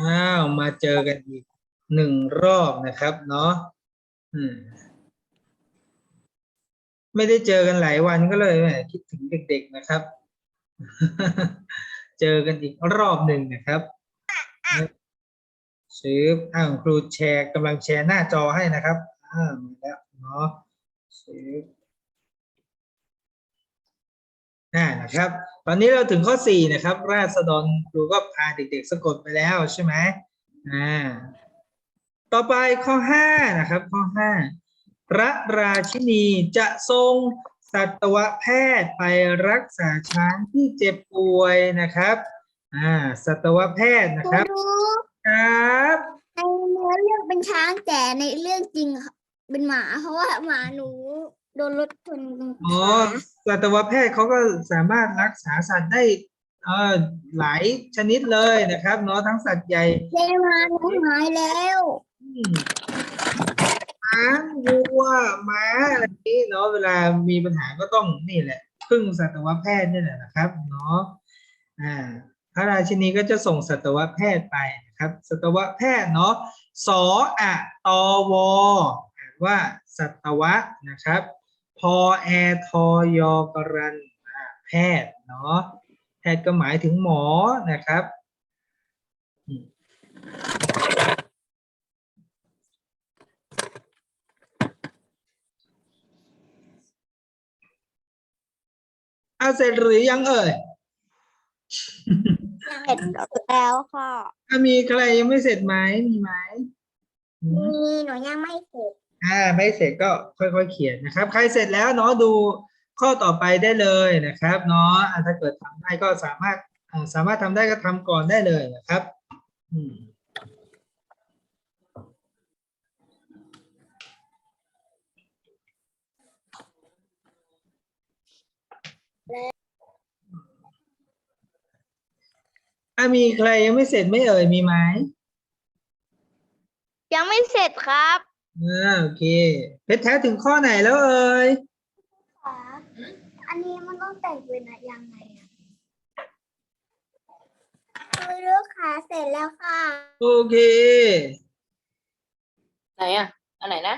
อ้าวมาเจอกันอีกหนึ่งรอบนะครับเนาะอืม ไม่ได้เจอกันหลายวันก็เลยแหมคิดถึงเด็กๆนะครับ เจอกันอีกรอบหนึ่งนะครับซื้ออ้าวครูแชร์กำลังแชร์หน้าจอให้นะครับอ่ามาแล้วเนาะซื้ออ่านะครับ ตอนนี้เราถึงข้อสี่นะครับ ราษฎรครูก็พาเด็กๆสะกดไปแล้วใช่ไหมอ่าต่อไปข้อห้านะครับ ข้อห้าพระราชินีจะทรงสัตวแพทย์ไปรักษาช้างที่เจ็บป่วยนะครับอ่าสัตวแพทย์นะครูครับรู้ครับในเนื้อเรื่องเป็นช้างแต่ในเรื่องจริงเป็นหมา เพราะว่าหมาหนูโดนรถชนตรงอ๋อขา สัตวแพทย์เขาก็สามารถรักษาสัตว์ได้เออหลายชนิดเลยนะครับเนาะทั้งสัตว์ใหญ่เจมาหนูหายแล้วอืมช้างวัวม้าอะไรนี้เนาะเวลามีปัญหาก็ต้องนี่แหละพึ่งสัตวแพทย์นี่แหละนะครับเนาะอ่าพระราชินีก็จะส่งสัตวแพทย์ไปนะครับ สัตวแพทย์เนาะสออะตอวอ่านว่าสัตวะนะครับพ อแอทอยอกรันอ่าแพทย์เนาะแพทย์ก็หมายถึงหมอนะครับอืมเอาเสร็จหรือยังเอ่ยเสร็จแล้วค่ะ ถ้ามีใครยังไม่เสร็จไหมมีไหมอืมมีหนูยังไม่เสร็จ อ่าไม่เสร็จก็ค่อยๆเขียนนะครับ ใครเสร็จแล้วเนาะดูข้อต่อไปได้เลยนะครับเนาะถ้าเกิดทำได้ก็สามารถสามารถทำได้ก็ทำก่อนได้เลยนะครับอืมอ่ามีใครยังไม่เสร็จไม่เอ่ยมีไหมยังไม่เสร็จครับ อ่าโอเค เพชรแท้ถึงข้อไหนแล้วเอ่ยอันนี้มันต้องแต่งเป็นอะยังไงอะคือลูกค้าเสร็จแล้วค่ะโอเค ไหนอะ อันไหนนะ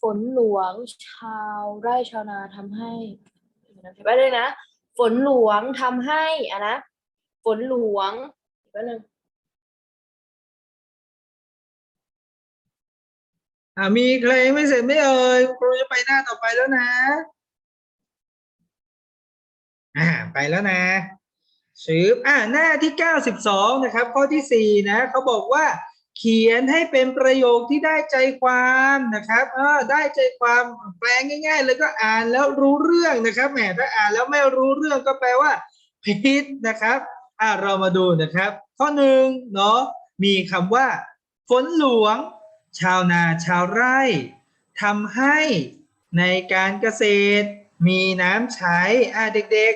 ฝนหลวงชาวไร่ชาวนาทำให้ไปเลยนะ ฝนหลวงทำให้อะนะ ฝนหลวงแป๊บนึง อ่ามีใครยังไม่เสร็จไม่เอ่ยครูจะไปหน้าต่อไปแล้วนะอ่าไปแล้วนะสืบอ่าหน้าที่เก้าสิบสองนะครับ ข้อที่สี่นะเขาบอกว่า เขียนให้เป็นประโยคที่ได้ใจความนะครับเออได้ใจความแปลง่าย ๆ เลยก็อ่านแล้วรู้เรื่องนะครับแหมถ้าอ่านแล้วไม่รู้เรื่องก็แปลว่าผิดนะครับอ่าเรามาดูนะครับ ข้อหนึ่งเนาะมีคำว่า ฝนหลวง ชาวนาชาวไร่ทำให้ในการเกษตรมีน้ำใช้อ่าเด็ก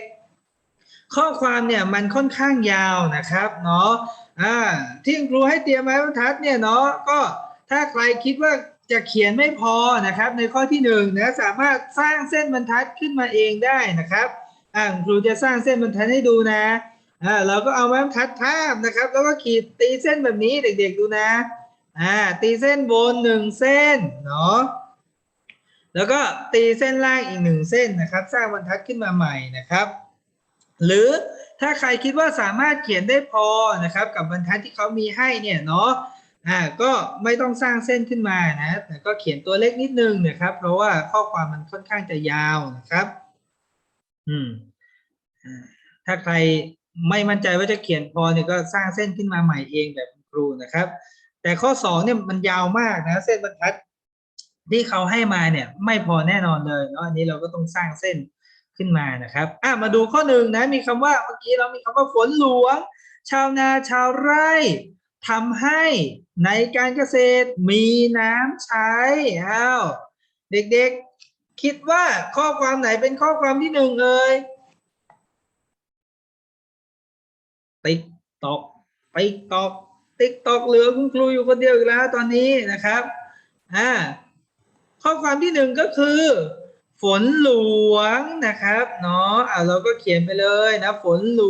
ๆ ข้อความเนี่ยมันค่อนข้างยาวนะครับเนาะอ่าที่ครูให้เตรียมไม้บรรทัดเนี่ยเนาะก็ถ้าใครคิดว่าจะเขียนไม่พอนะครับในข้อที่หนึ่งนะสามารถสร้างเส้นบรรทัดขึ้นมาเองได้นะครับอ่าคุณครูจะสร้างเส้นบรรทัดให้ดูนะอ่าเราก็เอาไม้บรรทัดภาพนะครับ แล้วก็ขีดตีเส้นแบบนี้เด็ก ๆ ดูนะ อ่าตีเส้นบนหนึ่งเส้นเนาะแล้วก็ตีเส้นล่างอีกหนึ่งเส้นนะครับ สร้างบรรทัดขึ้นมาใหม่นะครับ หรือถ้าใครคิดว่าสามารถเขียนได้พอนะครับ กับบรรทัดที่เขามีให้เนี่ยเนาะอ่าก็ไม่ต้องสร้างเส้นขึ้นมานะแต่ก็เขียนตัวเลขนิดนึงนะครับ เพราะว่าข้อความมันค่อนข้างจะยาวนะครับ อืมถ้าใครไม่มั่นใจว่าจะเขียนพอเนี่ยก็สร้างเส้นขึ้นมาใหม่เองแบบครูนะครับ แต่ข้อสองเนี่ยมันยาวมากนะเส้นบรรทัดที่เขาให้มาเนี่ยไม่พอแน่นอนเลยเนาะอันนี้เราก็ต้องสร้างเส้นขึ้นมานะครับอะมาดูข้อหนึ่งนะมีคำว่าเมื่อกี้เรามีคำว่าฝนหลวง ชาวนาชาวไร่ทำให้ในการเกษตรมีน้ำใช้อ้าวเด็กๆ คิดว่าข้อความไหนเป็นข้อความที่หนึ่งเอ่ยติ๊กตอกติ๊กตอก ติ๊กตอกเหลือคุณครูอยู่คนเดียวอีกแล้วตอนนี้นะครับอ่าข้อความที่หนึ่งก็คือ ฝนหลวงนะครับเนาะอ่าเราก็เขียนไปเลยนะ ฝนหล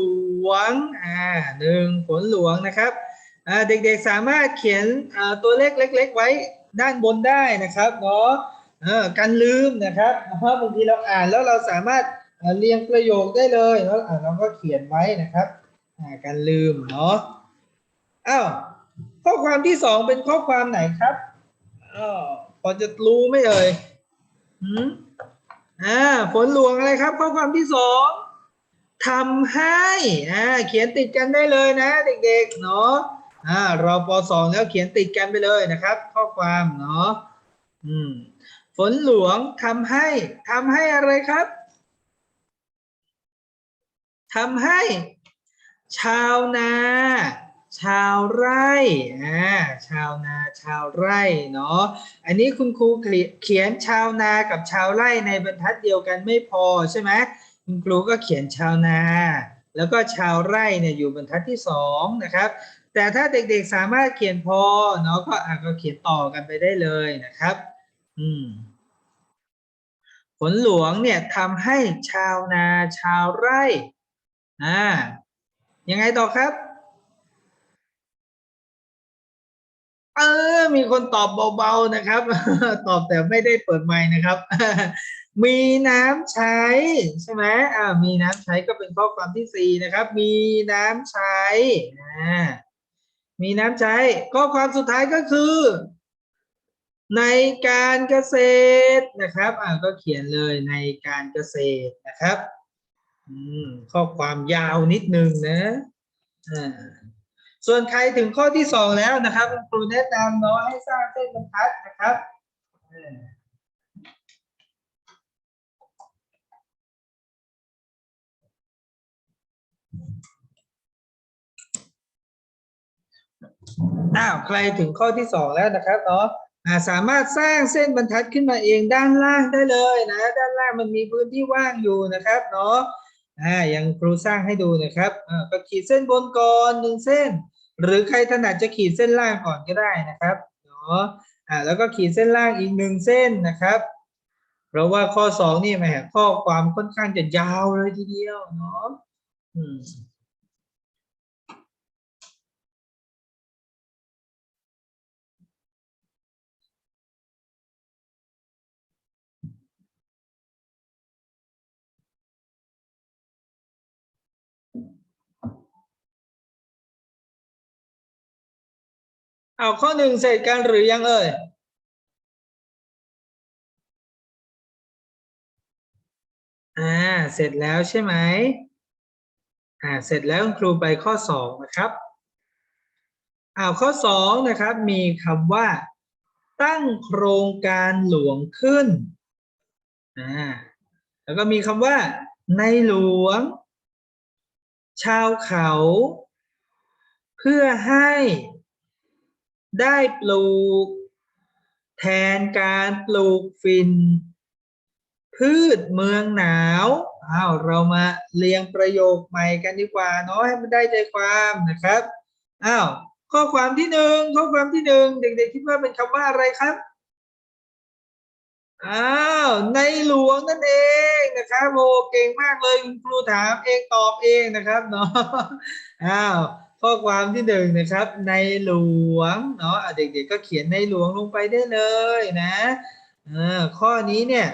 วงอ่าหนึ่งฝนหลวงนะครับอ่าเด็กๆสามารถเขียนอ่าตัวเลขเล็ก ๆ ไว้ด้านบนได้นะครับเนาะเออกันลืมนะครับเพราะบางทีเราอ่านแล้วเราสามารถเรียงประโยคได้เลยแล้วอ่าเราก็เขียนไว้นะครับอ่ากันลืมเนาะ อ้าวข้อความที่สองเป็นข้อความไหนครับอ้าวพอจะรู้ไหมเอ่ยหืมอ่าฝนหลวงอะไรครับ ข้อความที่สองทำให้อ่าเขียนติดกันได้เลยนะ เด็กๆเนาะอ่าเราปสองแล้วเขียนติดกันไปเลยนะครับ ข้อความเนาะอืมฝนหลวงทำให้ทำให้อะไรครับทำให้ ชาวนา ชาวไร่อ่าชาวนาชาวไร่เนาะอันนี้คุณครูเขียนชาวนากับชาวไร่ในบรรทัดเดียวกันไม่พอใช่ไหมคุณครูก็เขียนชาวนา แล้วก็ชาวไร่เนี่ยอยู่บรรทัดที่สองนะครับ แต่ถ้าเด็กๆสามารถเขียนพอเนาะก็อะก็เขียนต่อกันไปได้เลยนะครับ อืมฝนหลวงเนี่ยทำให้ชาวนาชาวไร่อ่ายังไงต่อครับ เออ มีคนตอบเบาๆนะครับ ตอบแต่ไม่ได้เปิดไมค์นะครับ มีน้ำใช้ใช่ไหมอ่ามีน้ำใช้ก็เป็นข้อความที่สี่นะครับ มีน้ำใช้อ่ามีน้ำใช้ ข้อความสุดท้ายก็คือ ในการเกษตรนะครับ อ่าก็เขียนเลยในการเกษตรนะครับ อืมข้อความยาวนิดนึงนะอ่า ส่วนใครถึงข้อที่สองแล้วนะครับครูแนะนำเนาะให้สร้างเส้นบรรทัดนะครับเอออ้าวใครถึงข้อที่สองแล้วนะครับเนาะสามารถสร้างเส้นบรรทัดขึ้นมาเองด้านล่างได้เลยนะ ด้านล่างมันมีพื้นที่ว่างอยู่นะครับเนาะอ่าอย่างครูสร้างให้ดูนะครับอ่าก็ขีดเส้นบนก่อนหนึ่งเส้น หรือใครถนัดจะขีดเส้นล่างก่อนก็ได้นะครับเนาะอ่าแล้วก็ขีดเส้นล่างอีกหนึ่งเส้นนะครับเพราะว่าข้อสองนี่แหมข้อความค่อนข้างจะยาวเลยทีเดียวเนาะอืม เอาข้อหนึ่งเสร็จกันหรือยังเอ่ยอ่าเสร็จแล้วใช่ไหมอ่าเสร็จแล้วครูไปข้อสองนะครับอ้าวข้อสองนะครับมีคำว่า ตั้งโครงการหลวงขึ้นอ่าแล้วก็มีคำว่า ในหลวง ชาวเขา เพื่อให้ ได้ปลูก แทนการปลูกฝิ่นพืชเมืองหนาวอ้าวเรามาเรียงประโยคใหม่กันดีกว่าเนาะให้มันได้ใจความนะครับอ้าวข้อความที่หนึ่งข้อความที่หนึ่งเด็กๆคิดว่าเป็นคำว่าอะไรครับอ้าวในหลวงนั่นเองนะครับโอ้เก่งมากเลยคุณครูถามเองตอบเองนะครับเนาะอ้าว ข้อความที่หนึ่งนะครับ ในหลวงเนาะเด็กๆก็เขียนในหลวงลงไปได้เลยนะเออข้อนี้เนี่ย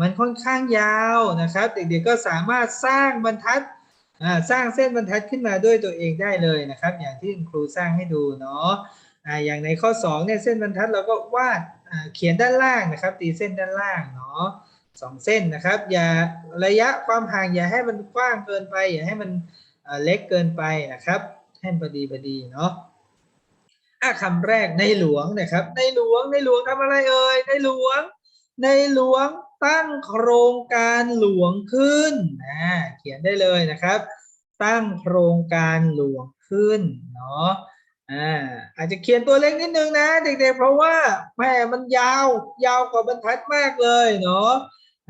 มันค่อนข้างยาวนะครับ เด็กๆก็สามารถสร้างบรรทัดอ่าสร้างเส้นบรรทัดขึ้นมาด้วยตัวเองได้เลยนะครับ อย่างที่ครูสร้างให้ดูเนาะอ่าอย่างในข้อ2เนี่ยเส้นบรรทัดเราก็วาดอ่าเขียนด้านล่างนะครับ ตีเส้นด้านล่างเนาะสองเส้นนะครับ อย่าระยะความห่างอย่าให้มันกว้างเกินไป อย่าให้มันเล็กเกินไปนะครับ ให้มันพอดีพอดีเนาะอะคำแรกในหลวงนะครับ ในหลวงในหลวงทำอะไรเอ่ยในหลวง ในหลวงตั้งโครงการหลวงขึ้นนะเขียนได้เลยนะครับ ตั้งโครงการหลวงขึ้นเนาะอ่าอาจจะเขียนตัวเล็กนิดนึงนะ เด็กๆ เพราะว่าแม่มันยาวยาวกว่าบรรทัดมากเลยเนาะ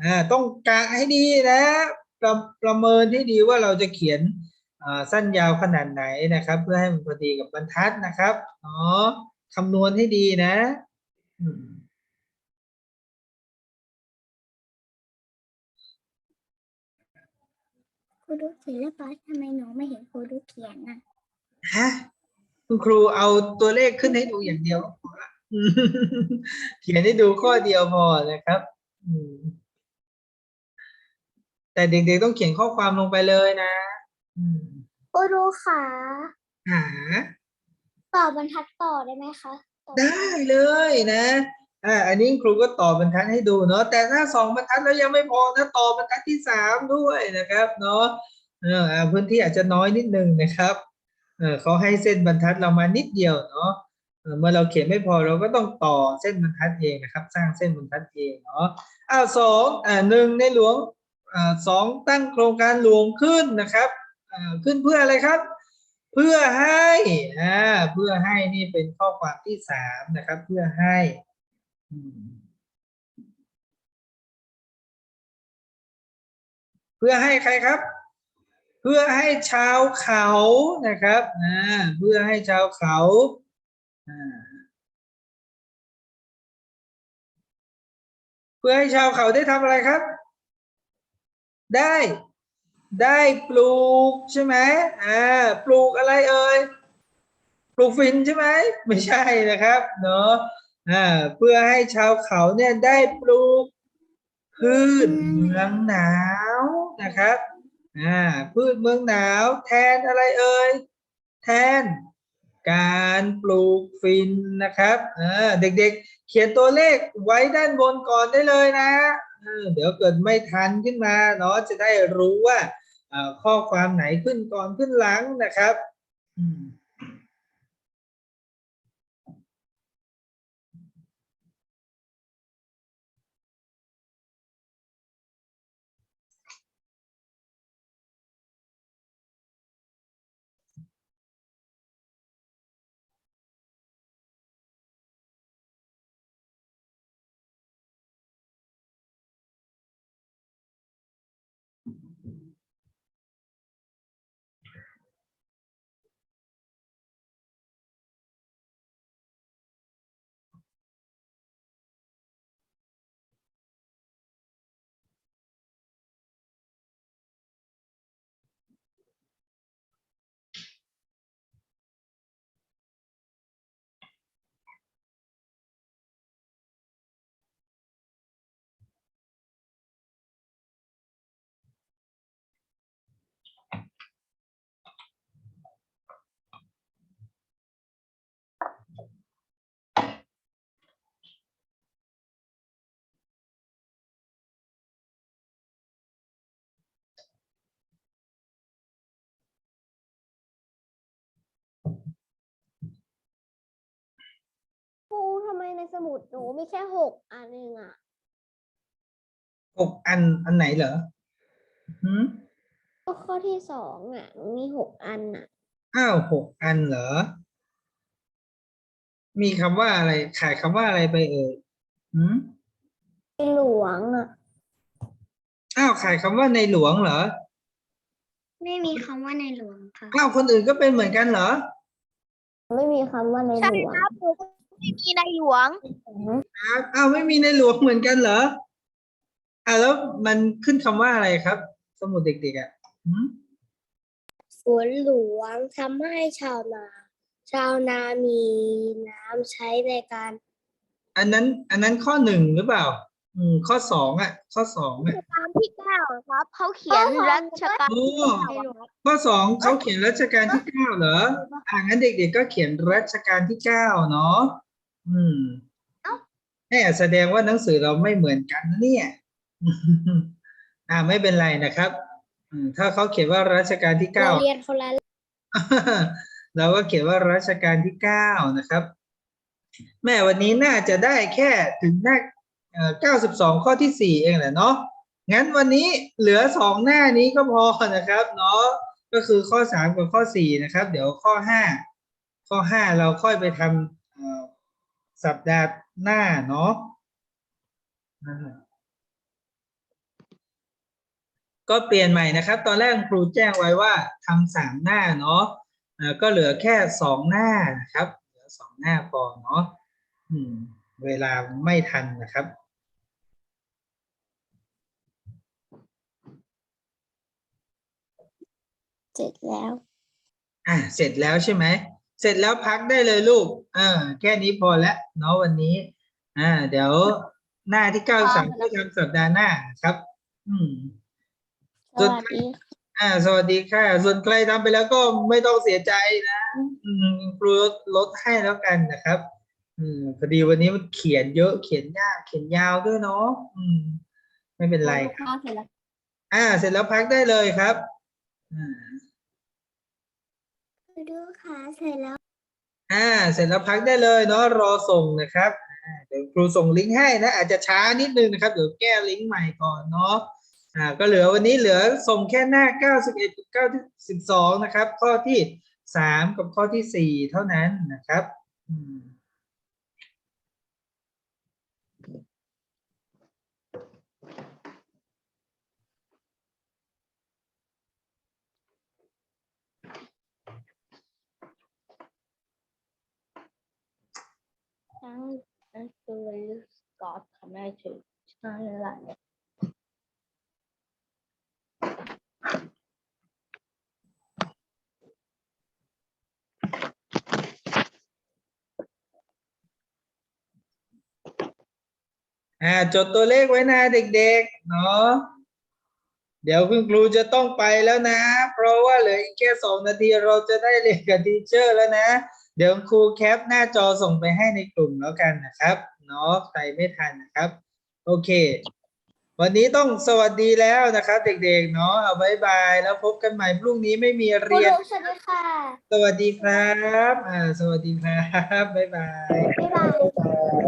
อ่าต้องกะให้ดีนะประประเมินให้ดีว่าเราจะเขียน สั้นยาวขนาดไหนนะครับ เพื่อให้มันพอดีกับบรรทัดนะครับเนาะคำนวณให้ดีนะอืมคุดูเขียนแล้วปะทำไมหนูไม่เห็นครูดูเขียนอะฮะคุณครูเอาตัวเลขขึ้นให้ดูอย่างเดียวพอละอืมเขียนให้ดูข้อเดียวพอนะครับอืมแต่เด็กๆต้องเขียนข้อความลงไปเลยนะ อืมครูดูค่ะหาต่อบรรทัดต่อได้ไหมคะต่อได้เลยนะอ่าอันนี้ครูก็ต่อบรรทัดให้ดูเนาะแต่ถ้าสองบรรทัดแล้วยังไม่พอนะต่อบรรทัดที่สามด้วยนะครับ เนาะเอออ่าพื้นที่อาจจะน้อยนิดนึงนะครับเออเขาให้เส้นบรรทัดเรามานิดเดียวเนาะเออเมื่อเราเขียนไม่พอเราก็ต้องต่อเส้นบรรทัดเองนะครับ สร้างเส้นบรรทัดเองเนาะอ้าวสองอ่าหนึ่งในหลวงอ่าสองตั้งโครงการหลวงขึ้นนะครับอ่า ขึ้นเพื่ออะไรครับ เพื่อให้อ่าเพื่อให้นี่เป็นข้อความที่สามนะครับ เพื่อให้เพื่อให้ใครครับ เพื่อให้ชาวเขานะครับอ่าเพื่อให้ชาวเขาเพื่อให้ชาวเขาได้ทำอะไรครับ ได้ ได้ปลูกใช่ไหมอ่าปลูกอะไรเอ่ยปลูกฟินใช่ไหมไม่ใช่นะครับเนาะอ่าเพื่อให้ชาวเขาเนี่ยได้ปลูกพืชเมืองหนาวนะครับอ่าพืชเมืองหนาว แทนอะไรเอ่ยแทนการปลูกฟินนะครับอ่าเด็กๆ เขียนตัวเลขไว้ด้านบนก่อนได้เลยนะเออเดี๋ยวเกิดไม่ทันขึ้นมาเนาะจะได้รู้ว่าเอ่อ ข้อความไหนขึ้นก่อนขึ้นหลังนะครับ ทำไมในสมุดหนูมีแค่หกอันเองอะหกอันอันไหนเหรอหืมก็ข้อที่สองอะหนูมีหกอันอะ อ้าวหกอันเหรอ มีคำว่าอะไรขายคำว่าอะไรไปเอ่ยหืมในหลวงอะ อ้าวขายคำว่าในหลวงเหรอไม่มีคำว่าในหลวงค่ะ อ้าวคนอื่นก็เป็นเหมือนกันเหรอ ไม่มีคำว่าในหลวง ไม่มีในหลวง ครับอ้าวไม่มีในหลวงเหมือนกันเหรออ่าแล้วมันขึ้นคำว่าอะไรครับ สมุดเด็กๆอะหืมฝนหลวงทำให้ชาวนา ชาวนามีน้ำใช้ในการอันนั้น อันนั้นข้อหนึ่งหรือเปล่า อืม ข้อสองอะ ข้อสองอะ ตามที่เก้าครับเขาเขียนรัชกาลโอ้ในหลวงข้อสองเขาเขียนรัชกาลที่เก้าเหรอ อ่างั้นเด็กๆก็เขียนรัชกาลที่เก้าเนาะ อืมแม่แสดงว่าหนังสือเราไม่เหมือนกันนะเนี่ย อ่าไม่เป็นไรนะครับอืมถ้าเขาเขียนว่ารัชกาลที่เก้า เราเรียนคนละเราก็เขียนว่ารัชกาลที่เก้านะครับ แม่วันนี้น่าจะได้แค่ถึงหน้าเก้าสิบสองข้อที่สี่เองแหละเนาะงั้นวันนี้เหลือสองหน้านี้ก็พอนะครับเนาะก็คือข้อสามกับข้อสี่นะครับ เดี๋ยวข้อห้าข้อห้าเราค่อยไปทำเอ่อ สัปดาห์หน้าเนาะอ่าก็เปลี่ยนใหม่นะครับ ตอนแรกครูแจ้งไว้ว่าทำสามหน้าเนาะอ่าก็เหลือแค่สองหน้านะครับ เหลือสองหน้าพอเนาะอืมเวลาไม่ทันนะครับเสร็จแล้ว อะ เสร็จแล้วใช่ไหม เสร็จแล้วพักได้เลยลูกเออแค่นี้พอแล้วเนาะวันนี้ อ่า เดี๋ยวหน้าที่เก้าสามก็ทำสัปดาห์หน้าครับ อืมสวัสดีอ่า สวัสดีค่ะ ส่วนใครทำไปแล้วก็ไม่ต้องเสียใจนะอืมครูลดให้แล้วกันนะครับ อืมพอดีวันนี้มันเขียนเยอะเขียนยากเขียนยาวด้วยเนาะอืม ไม่เป็นไรครับข้าวเสร็จแล้วอ่า เสร็จแล้วพักได้เลยครับอ่า ดูค่ะเสร็จแล้ว อ่า เสร็จแล้วพักได้เลยเนาะรอส่งนะครับอ่าเดี๋ยวครูส่งลิงก์ให้นะ อาจจะช้านิดนึงนะครับเดี๋ยวแก้ลิงก์ใหม่ก่อนเนาะอ่าก็เหลือวันนี้เหลือส่งแค่หน้า 91กับ92 นะครับ ข้อที่ 3 กับข้อที่ 4 เท่านั้นนะครับอืม ทั้งอันตัวสกอตทำได้ถึงใช่แล้วอ่าจดตัวเลขไว้นะเด็กๆ เนาะเดี๋ยวคุณครูจะต้องไปแล้วนะ เพราะว่าเหลืออีกแค่สองนาทีเราจะได้เรียนกับทีเชอร์แล้วนะ เดี๋ยวครูแคปหน้าจอส่งไปให้ในกลุ่มแล้วกันนะครับเนาะใครไม่ทันนะครับ โอเค วันนี้ต้องสวัสดีแล้วนะครับ เด็กๆเนาะเอาบายบายแล้วพบกันใหม่พรุ่งนี้ไม่มีเรียน สวัสดีค่ะ สวัสดีครับอ่าสวัสดีครับบ๊ายบาย บ๊ายบายบ๊ายบาย